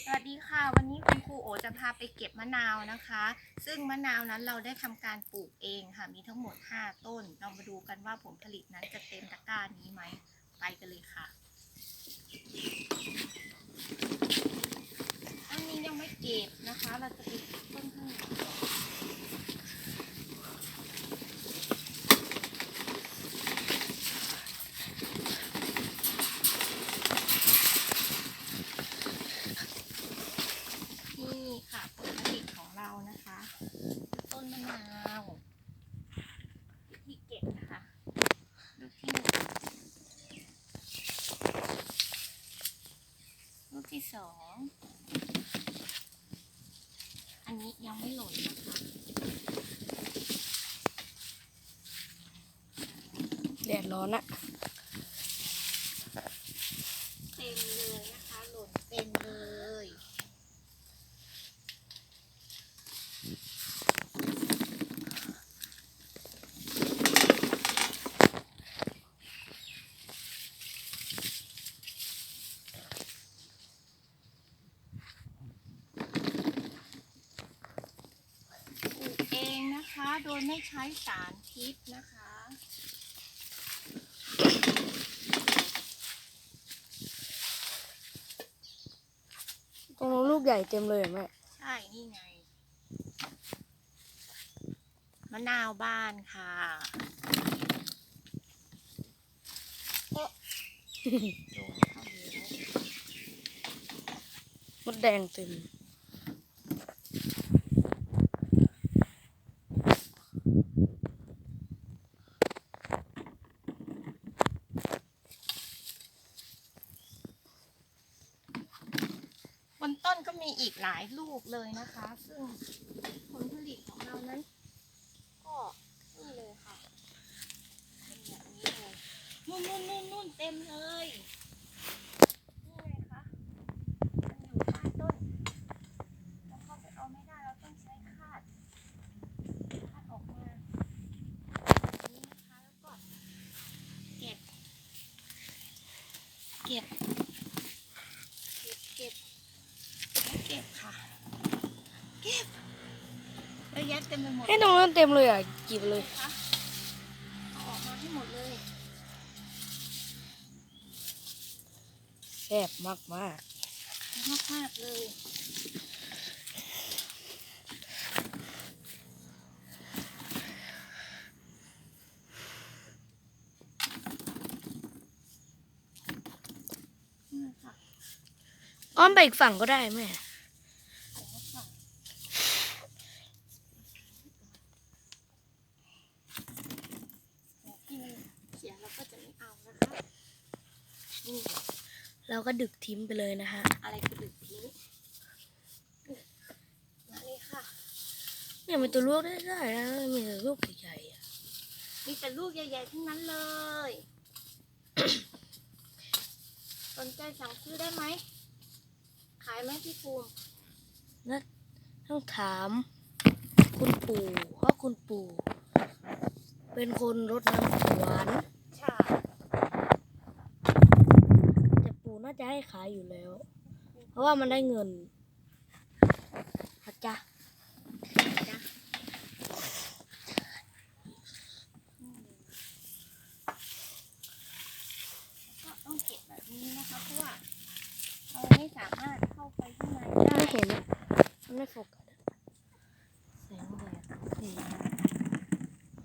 สวัสดีค่ะ วันนี้คุณครูโอจะพาไปเก็บมะนาวนะคะ ซึ่งมะนาวนั้นเราได้ทำการปลูกเองค่ะ มีทั้งหมด 5 ต้นเรามาดูกันว่าผลผลิตนั้นจะเต็มตะกร้านี้ไหม ไปกันเลยค่ะอันนี้ยังไม่เก็บนะคะ เราจะไปเก็บต้นข้างหลังก่อนนี่ค่ะผลผลิตของเรานะคะ ต้นมะนาวที่เก็บนะคะลูกที่หนึ่งลูกที่สอง อันนี้ ยังไม่หล่นนะคะแดดร้อนอะ เต็มเลยนะคะ หล่นเต็มเลย ปลูกเองนะคะ โดย ไม่ใช้สารพิษนะคะ ตรงนู้นลูกใหญ่เต็มเลยอะแม่ใช่นี่ไง มะนาวบ้านค่ะโอ๊ะโดนเข้าแล้วมดแดงเต็ม ต้นก็มีอีกหลายลูกเลยนะคะ ซึ่งผลผลิตของเรานั้น ก็นี่เลยค่ะเป็นแบบนี้เลยนุ่นนู่นนู่นนู่นเต็มเลยนี่ไงคะมันอยู่ใต้ต้นเราเข้าไปเอาไม่ได้เราต้องใช้คาดคาดออกมาแบบนี้นะคะแล้วก็เก็บ เก็บ เก็บเก็บ เก็บค่ะ เก็บเยอะแยะเต็มไปหมดให้ตรงนั้นเต็มเลยอะจีบเลยคะเอาออกมาให้หมดเลยแซ่บมากมากมากมากๆเลยนี่ค่ะๆอ้อมไปอีกฝั่งก็ได้แม่ เอาไว้ก่อนแต่ที่มันเสียเราก็จะไม่เอานะคะนี่ เราก็ดึกทิ้งไปเลยนะฮะ อะไรคือดึกทิ้งมาเลยค่ะ เนี่ยมันตัวลูกได้ได้นะมีแต่ลูกใหญ่ๆอะมีแต่ลูกใหญ่ๆทั้งนั้นเลย สนใจสั่งซื้อได้ไหม ขายไหมพี่ภูมินั่นต้องถาม คุณปู่เพราะคุณปู่ เป็นคนรดน้ำหวาน ใช่ แต่ปู่น่าจะให้ขายอยู่แล้ว เพราะว่ามันได้เงินนะจ๊ะจ้ะก็ต้องเก็บแบบนี้นะคะเพราะว่าเราไม่สามารถเข้าไปข้างในได้ไม่เห็นอะมันไม่โฟกัสอะแสงแดดนี่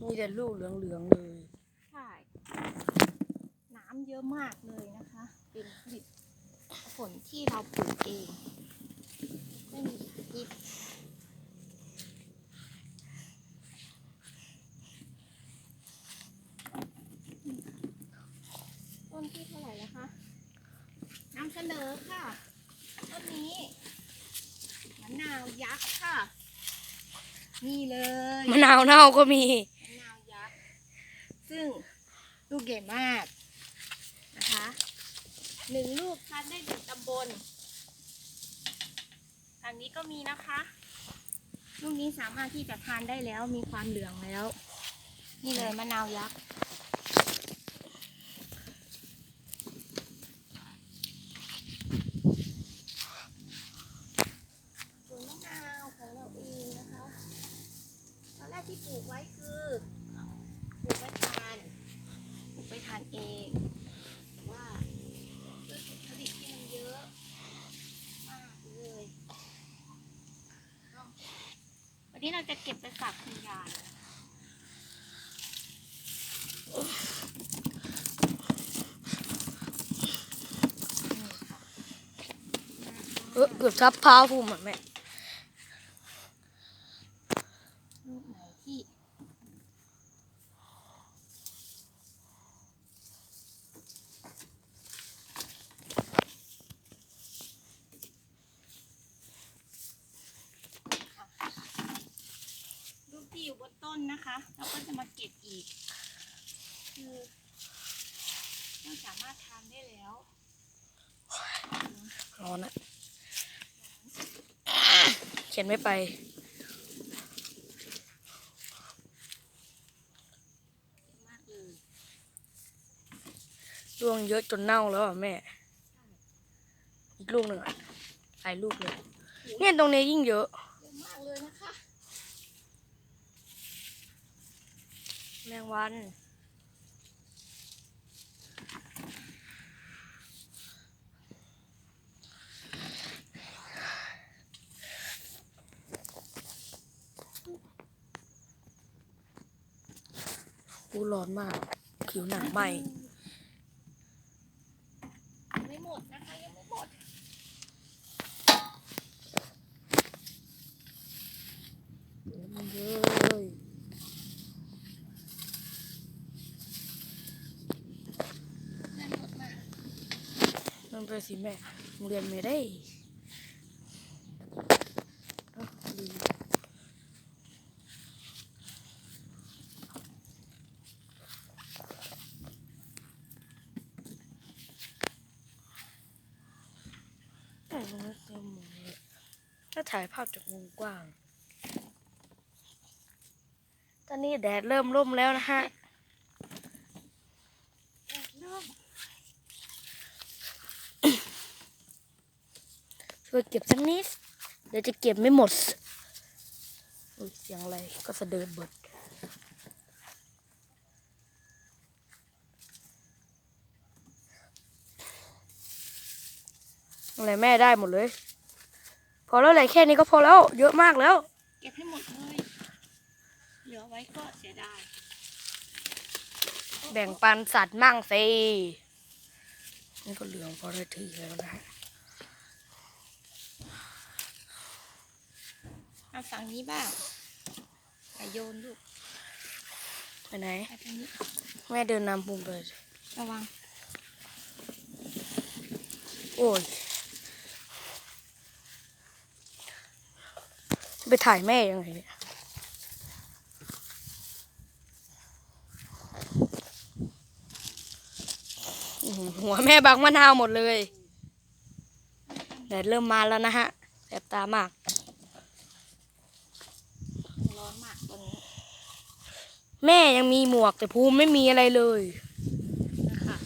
มีแต่ลูกเหลืองๆเลย ใช่ น้ำเยอะมากเลยนะคะ เป็นผลิตผ ลที่เราปลูกเอง ไม่มีสารพิษต้นที่เท่าไหร่แล้วคะนำเสนอค่ะต้นนี้มะนาวยักษ์ค่ะ นี่เลยมะนาวเน่าก็มี มะนาวยักษ์ซึ่งลูกใหญ่มากนะคะ หนึ่งลูกทานได้หนึ่งตำบลทางนี้ก็มีนะคะ ลูกนี้สามารถที่จะทานได้แล้วมีความเหลืองแล้ว นี่เลยมะนาวยักษ์ นี้เราจะเก็บไปฝากคุณยาย เออเกือบทับเท้าภูมิอะแม่ ลูกไหนที่ลูกที่อยู่บน ต้นนะคะเราก็จะมาเก็บอีก คือเราสามารถทานได้แล้วร้อนอะเขียนไม่ไป มากเลยร่วงเยอะจนเน่าแล้วอะแม่ อีกลูกหนึ่งอะหลายลูกเลยเนี่ยตรงเนี้ยยิ่งเยอะ เยอะมากเลยนะคะ แมงวัน กูร้อนมาก ผิวหนังไหม ยังไม่หมดนะคะยังไม่หมด มันเยอะเลย เพื่อนรถมา เป็นสิแม่โรงเรียนไม่ได้เมรงนี้เต็มหมดเลยถ้าถ่ายภาพจากมุมกว้าง ตอนนี้แดดเริ่มร่มแล้วนะฮะเริ่ม ช่วยเก็บสักนิด เดี๋ยวจะเก็บไม่หมดอุ๊ยเสียงอะไรก็สะเดินเบิดอะไรแม่ได้หมดเลย พอแล้วแหละแค่นี้ก็พอแล้ว เยอะมากแล้ว เก็บให้หมดเลย เหลือไว้ก็เสียดาย แบ่งปันสัตว์มั่งสินี่ก็เหลืองพอได้ทีแล้วนะฮะ เอาฝั่งนี้บ้างอย่าโยนลูกไปไหน ไปทางนี้ แม่เดินนำภูมิไประวัง โอ้ย ไปถ่ายแม่ยังไงเนี่ยอื้อหือหัวแม่บังมะนาวหมดเลยแดดเริ่มมาแล้วนะฮะแสบตามาก ร้อนมากตรงนี้ แม่ยังมีหมวกแต่ภูมิไม่มีอะไรเลยนะคะ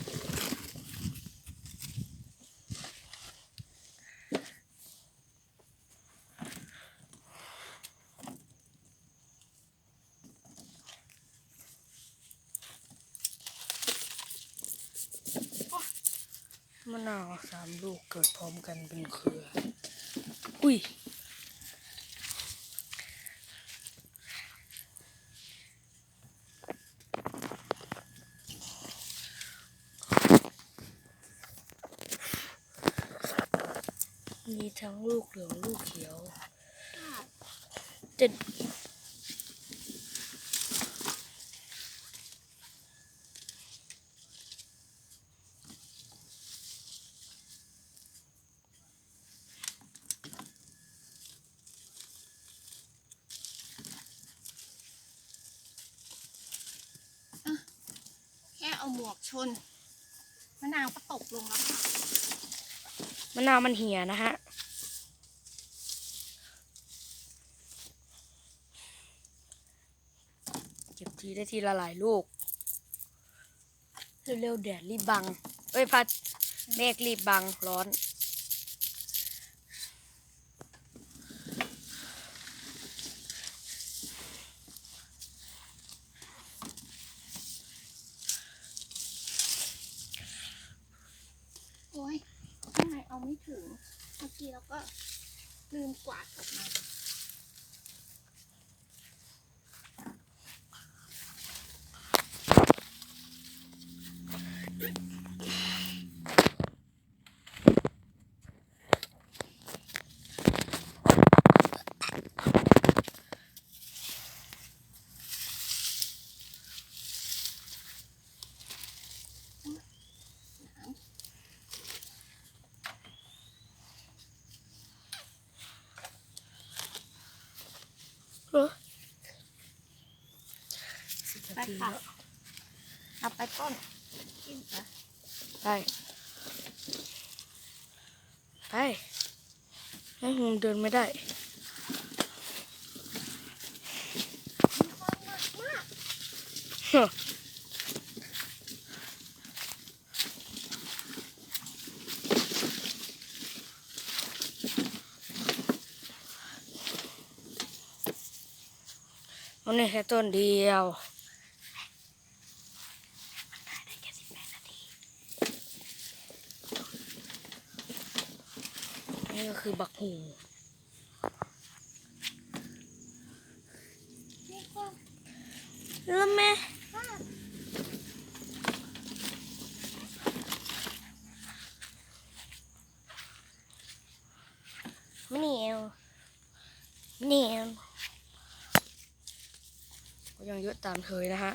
มะนาวสามลูกเกิดพร้อมกันเป็นเครือ อุ้ย มีทั้งลูกเหลืองลูกเขียวจะแค่เอาหมวกชนมะนาวก็ตกลงแล้วค่ะ มะนาวมันเหี่ยนะฮะเก็บทีได้ทีละหลายลูก เร็วๆแดดรีบบัง เอ้ยพัดเมฆรีบบังร้อน โอ้ยข้างในเอาไม่ถึง เมื่อกี้เราก็ลืมกวาดออกมา ที ค่ะเอาไปต้นกินไปไปไปให้ผมเดินไม่ได้มีความหนักมากมันนี่แค่ต้นเดียวนี่ ก็คือบักหูมีความแล้วแม่มากไม่เหนียวไม่เหนียวก็ยังเยอะตามเคยนะฮะ